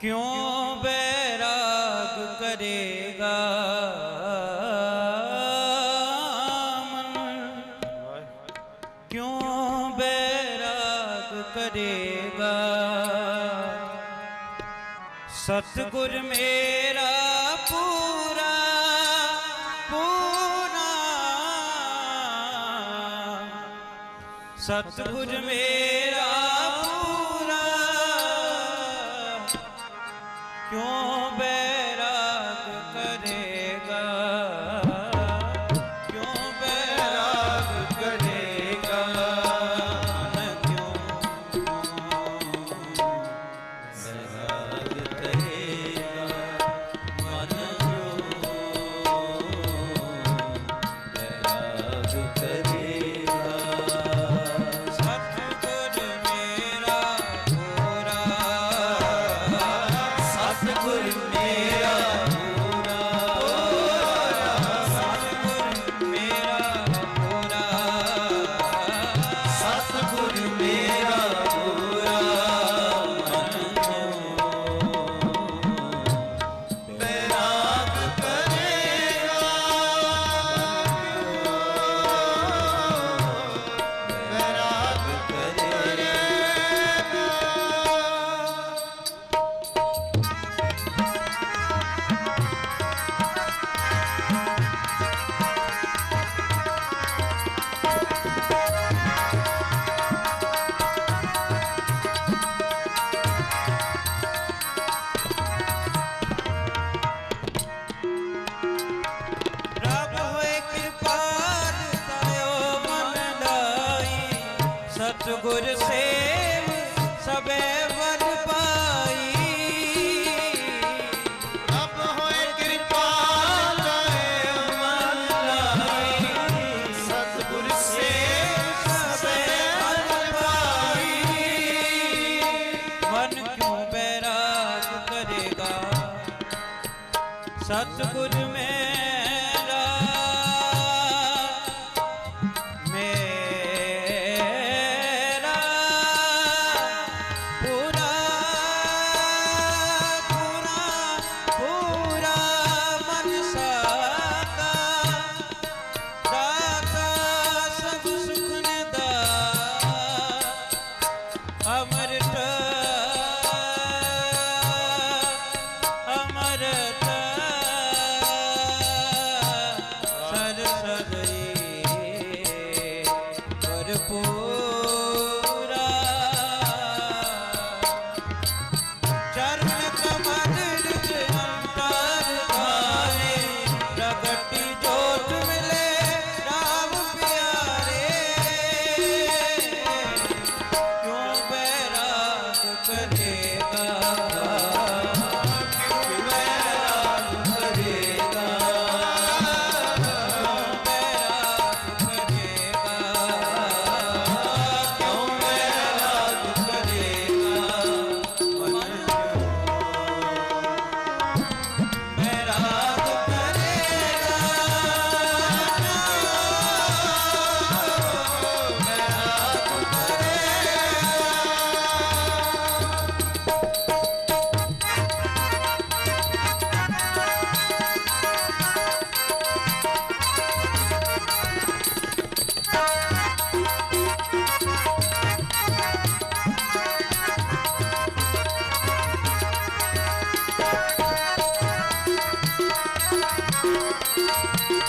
ਕਿਉਂ ਬੈਰਾਗ ਕਰੇਗਾ? ਕਿਉਂ ਬੈਰਾਗ ਕਰੇਗਾ? ਸਤਗੁਰ ਮੇਰਾ ਪੂਰਾ ਪੂਰਾ। ਸਤਗੁਰ ਮੇਰਾ क्यों ਗੁਰ ਸੇਵ ਪਾਈ ਰੱਬ ਹੋਏ ਕਿਰਪਾਲ ਕਰੇ ਕਰੇਗਾ? ਸਤਿਗੁਰ ਮੈਂ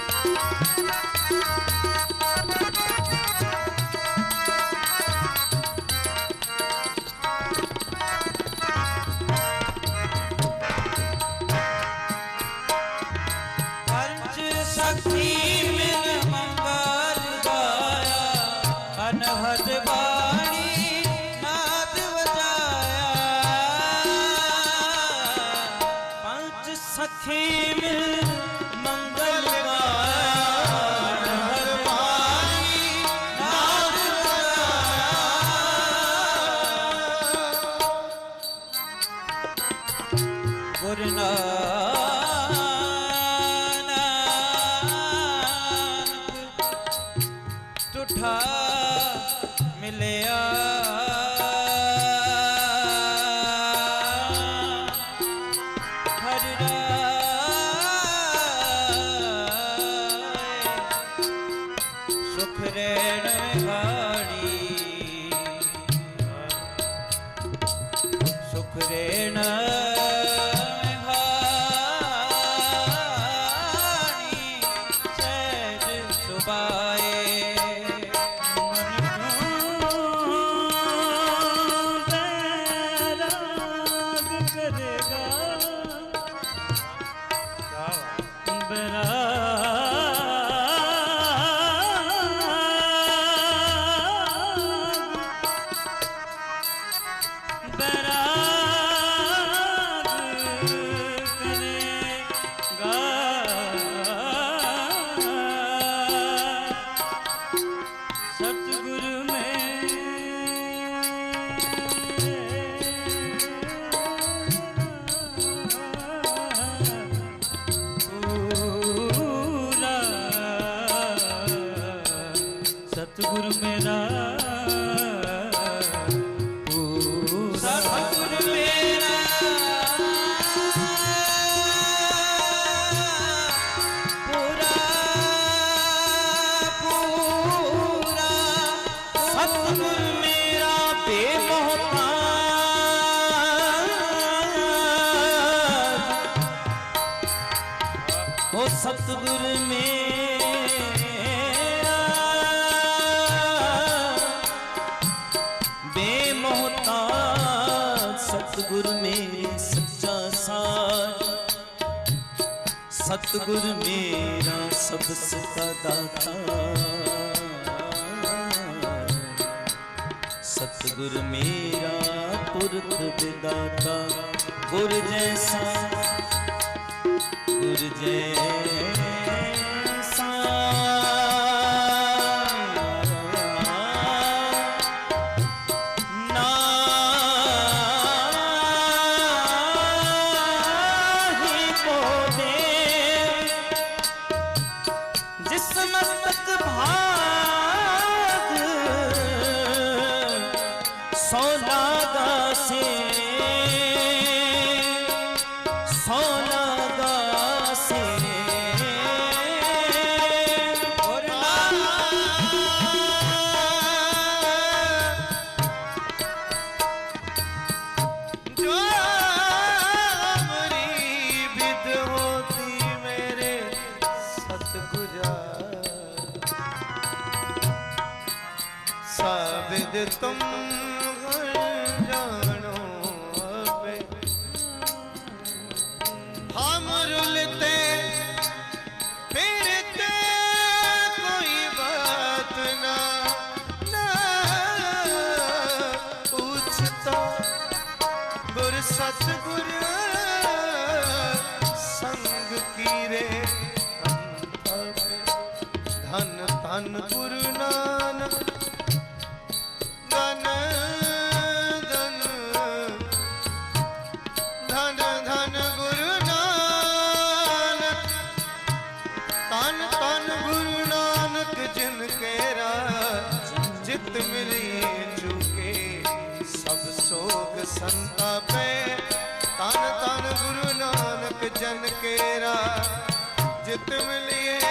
Thank you. પ્રેરણા ਸਤਿਗੁਰ ਮੇਰੇ ਸੱਚਾ ਸਾਜ ਸਤਿਗੁਰ ਮੇਰਾ ਸਭ ਸਿਤਾ ਦਾਤਾ। ਸਤਿਗੁਰ ਮੇਰਾ ਪੁਰਖ ਵਿਦਾਤਾ। ਗੁਰ ਜੈਸਾ ਗੁਰ ਜੈਸਾ ਸੋਨਾ ਦਾ ਸੇ ਸੋ ਲਾਗਾ ਸੇ ਮੇਰੇ ਸਤਿਗੁਰਾ ਸਾਬਿਦ ਤੁਮ ਸਤਿਗੁਰ ਸੰਗ ਕੀਰੇ। ਧਨ ਧਨ ਗੁਰੂ ਨਾਨਕ। ਧਨ तुम लिए